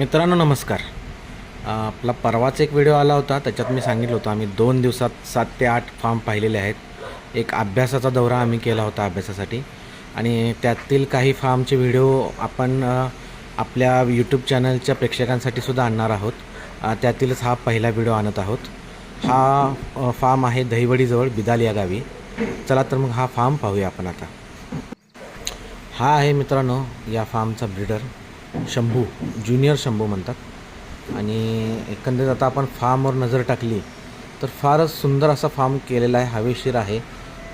मित्रांनो नमस्कार. आपला परवाच एक व्हिडिओ आला होता त्याच्यात मी सांगितलं होतं आम्ही दोन दिवसात सात ते आठ फार्म पाहिलेले आहेत. एक अभ्यासाचा दौरा आम्ही केला होता अभ्यासासाठी. आणि त्यातील काही फार्मचे व्हिडिओ आपण आपल्या यूट्यूब चॅनलच्या प्रेक्षकांसाठी सुद्धा आणणार आहोत. त्यातीलच हा पहिला व्हिडिओ आणत आहोत. हा फार्म आहे दहिवडीजवळ बिदाल या गावी. चला तर मग हा फार्म पाहूया आपण आता. हा आहे मित्रांनो या फार्मचा ब्रीडर. शंभू ज्युनियर शंभू म्हणतात. आणि एकंदरीत आता आपण फार्मवर नजर टाकली तर फारच सुंदर असा फार्म केलेला आहे हवेशीर आहे.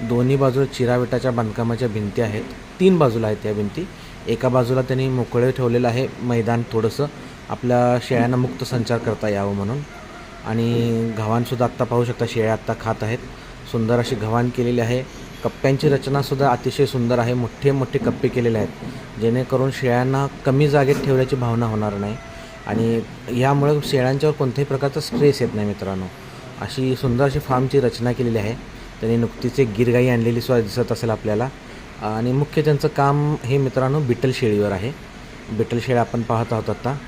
दोन्ही बाजूला चिराविटाच्या बांधकामाच्या भिंती आहेत. तीन बाजूला आहेत त्या भिंती. एका बाजूला त्यांनी मोकळे ठेवलेलं आहे मैदान थोडंसं. आपल्या शेळ्यांना मुक्त संचार करता यावं म्हणून. आणि गव्हाणसुद्धा आत्ता पाहू शकता शेळ्या आत्ता खात आहेत. सुंदर अशी गव्हाण केलेली आहे. कप्प्यांची रचनासुद्धा अतिशय सुंदर आहे. मोठे मोठे कप्पे केलेले आहेत. जेणेकरून शेळ्यांना कमी जागेत ठेवण्याची भावना होणार नाही. आणि यामुळे शेळ्यांच्यावर कोणत्याही प्रकारचा स्ट्रेस येत नाही मित्रांनो. अशी सुंदर अशी फार्मची रचना केलेली आहे. त्यांनी नुकतीच एक गिरगाई आणलेली सुद्धा दिसत असेल आपल्याला. आणि मुख्य त्यांचं काम हे मित्रांनो बिटल शेळीवर आहे. बिटल शेळ्या आपण पाहत आहोत आता.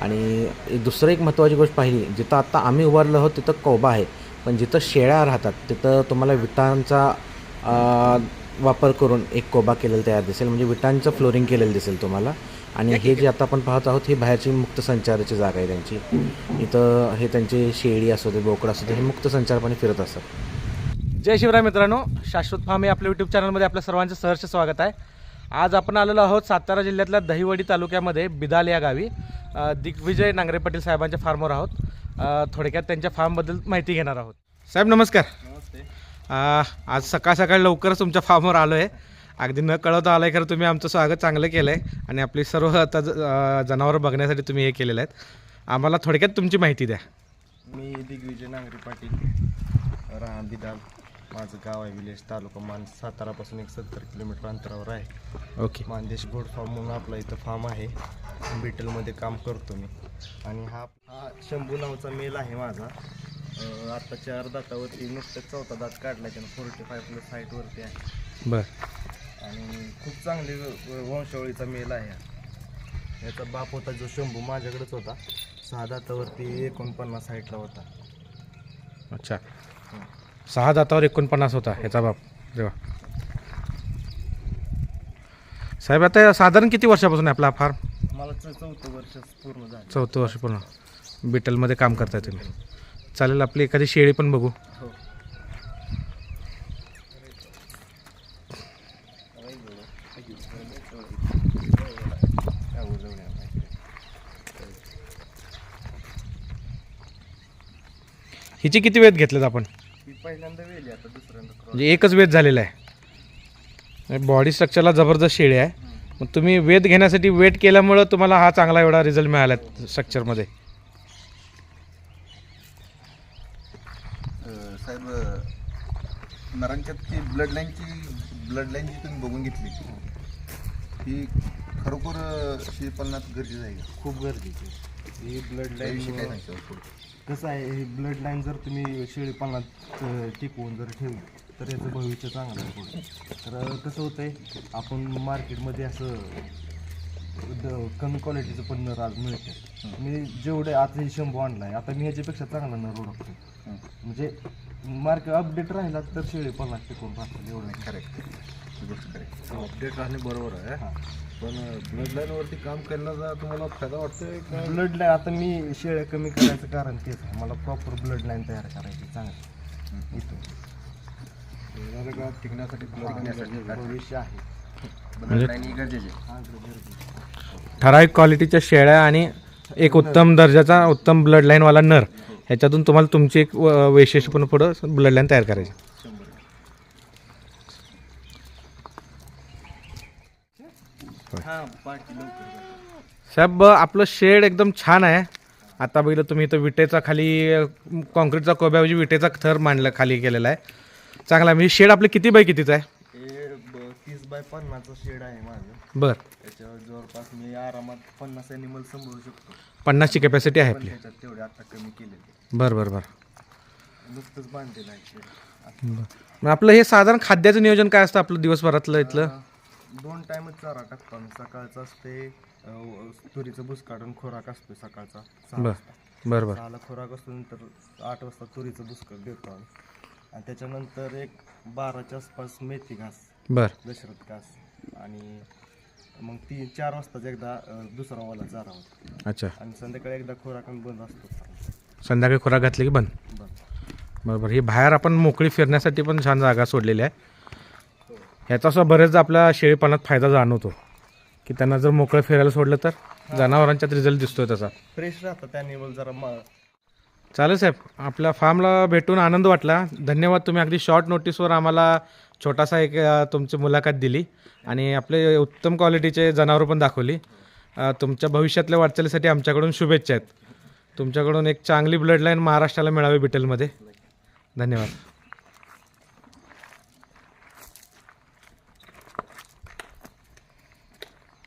आणि दुसरं एक महत्त्वाची गोष्ट पाहिली. जिथं आत्ता आम्ही उभारलो आहोत तिथं कोबा आहे. पण जिथं शेळ्या राहतात तिथं तुम्हाला विटांचा वापर करून एक कोबा केलेला तयार दिसेल. म्हणजे विटांचं फ्लोरिंग केलेलं दिसेल तुम्हाला. आणि हे जे आता आपण पाहत आहोत ही बाहेरची मुक्त संचाराची जागा आहे त्यांची. इथं हे त्यांचे शेळी असू दे बोकड असू दे हे मुक्त संचारपणे फिरत असतात. जय शिवराय मित्रांनो. शाश्वत फार्म हे आपल्या यूट्यूब चॅनलमध्ये आपल्या सर्वांचं सहर्ष स्वागत आहे. आज आपण आलेलो आहोत सातारा जिल्ह्यातल्या दहिवडी तालुक्यामध्ये बिदाल या गावी. दिग्विजय नांगरे पाटील साहेबांच्या फार्मवर आहोत. थोडक्यात त्यांच्या फार्मबद्दल माहिती घेणार आहोत. साहेब नमस्कार. अ, आज सकाळ सकाळ लवकरच तुमच्या फार्मवर आलो आहे अगदी न कळवता आलं आहे खरं तुम्ही आमचं स्वागत चांगलं केलं आहे आणि आपली सर्व आता जनावरं बघण्यासाठी तुम्ही हे केलेलं आहेत. आम्हाला थोडक्यात तुमची माहिती द्या. मी दिग्विजय नांगरे पाटील. राहणार बिदाल माझं गाव आहे विलेज तालुका मान सातारापासून एक सत्तर किलोमीटर अंतरावर आहे. ओके. मानदेश गोड फार्म म्हणून आपला इथं फार्म आहे. बिटलमध्ये काम करतो मी. आणि हा हा शंभू नावाचा मेल आहे माझा. आता चार दातावरती नुकतंच चौथा दात काढला त्यानं फोर्टी फाय प्लस हाईटवरती आहे. बरं. आणि खूप चांगली व- वंशावळीचा मेल आहे. हा. याचा बाप होता जो शंभू माझ्याकडेच होता. सहा दातावरती एकोणपन्नास हाईटला होता. अच्छा. सहा दातावर एकोणपन्नास होता ह्याचा बाप. जेव्हा साहेब आता साधारण किती वर्षापासून आहे आपला फार्म मला च- चौथं वर्ष पूर्ण झालं. चौथं वर्ष पूर्ण. बिटलमध्ये काम करताय तुम्ही. चालेल आपली एखादी शेळी पण बघू. हो. हिची किती वेध घेतलेत आपण? म्हणजे एकच वेध झालेला आहे. बॉडी स्ट्रक्चरला जबरदस्त शेळी आहे. मग तुम्ही वेध घेण्यासाठी वेट केल्यामुळं तुम्हाला हा चांगला एवढा रिझल्ट मिळाला स्ट्रक्चरमध्ये साहेब नरांच्यात ती ब्लड लाईनची ब्लड लाईन जी तुम्ही बघून घेतली ही खरोखर अ, शेळीपालनात गरजेचं आहे का? खूप गरजेची आहे. ही ब्लड लाईन कसं आहे ही ब्लड लाईन जर तुम्ही शेळीपालनात टिकवून जर ठेवली तर याचं भविष्य चांगलं आहे पुढे तर कसं होतंय आपण मार्केटमध्ये असं द- कमी क्वालिटीचं पण नर आज मिळतं. मी जेवढे आता हे शंभू आणलाय आता मी ह्याच्यापेक्षा चांगला नर ओळखतो. म्हणजे मार्केट अपडेट राहिला तर शेळीपालनात टिकून राहतील एवढं. करेक्ट ही गोष्ट करेक्ट अपडेट राहणे बरोबर आहे. पण ब्लड लाईन वरती काम करण्याचा तुम्हाला फायदा वाटतोय का? ब्लड लाईन आता मी शेळ्या कमी करायचं कारण तेच आहे. मला प्रॉपर ब्लड लाईन तयार करायची चांगली. इथून. येणाऱ्या काळात टिकण्यासाठी ब्लड भविष्य आहे. गरजेचं. ठराविक क्वालिटीच्या शेळ्या आणि एक उत्तम दर्जाचा उत्तम ब्लड लाईनवाला नर. ह्याच्यातून तुम्हाला तुमची एक व- वैशिष्ट्यपूर्ण पुढं ब्लड लाईन तयार करायची. साहेब आपलं शेड एकदम छान आहे. आता बघितलं तुम्ही इथं विटेचा खाली कॉन्क्रीटचा कोब्याऐवजी विटेचा थर मांडला खाली केलेला आहे. चांगला. म्हणजे शेड आपलं किती बाय कितीचं आहे? बाय पन्नासचं शेड आहे माझं. बरं. त्याच्यावर जवळपास मी आरामात पन्नास ॲनिमल सांभाळू शकतो. पन्नासची कॅपॅसिटी आहे पण आपली. त्याच्यात तेवढे आता कमी केलेले. बरं बरं बरं. नुकतंच बांधलेलं आहे शेड. बरं. मग आपलं हे साधारण खाद्याचं नियोजन काय असतं आपलं दिवसभरातलं इथलं? दोन टाइमच चारा टाकतो आम्ही. सकाळचा असते अं, तुरीचं भुस काढून खोराक असतो सकाळचा. सहा बर. वाजता. बरं बरं. सहाला खोराक असतो नंतर आठ वाजता तुरीचं भुसकर देतो आम्ही. आणि त्याच्यानंतर एक बाराच्या आसपास मेथी घास. बरं. दशरथ घास आणि मग ती चार वाजताच एकदा अं, दुसरा वाला चारा होता अच्छा. आणि संध्याकाळी एकदा खोराक आणि बंद असतो. संध्याकाळी खुराक घातली की बंद? बरं बरोबर. ही बाहेर आपण मोकळी फिरण्यासाठी पण छान जागा सोडलेली आहे. ह्याचा सुद्धा बरेचदा आपल्या शेळीपालनात फायदा जाणवतो. की त्यांना जर मोकळं फिरायला सोडलं तर जनावरांच्यात रिझल्ट दिसतोय त्याचा फ्रेश राहतं त्याने जरा मा चालेल साहेब आपल्या फार्मला भेटून आनंद वाटला. धन्यवाद तुम्ही अगदी शॉर्ट नोटीसवर आम्हाला छोटासा एक अ, तुमची मुलाखत दिली आणि आपले उत्तम क्वालिटीचे जनावरं पण दाखवली. अ, तुमच्या भविष्यातल्या वाटचालीसाठी आमच्याकडून शुभेच्छा आहेत. तुमच्याकडून एक चांगली ब्लड लाईन महाराष्ट्राला मिळावी बिटलमध्ये धन्यवाद.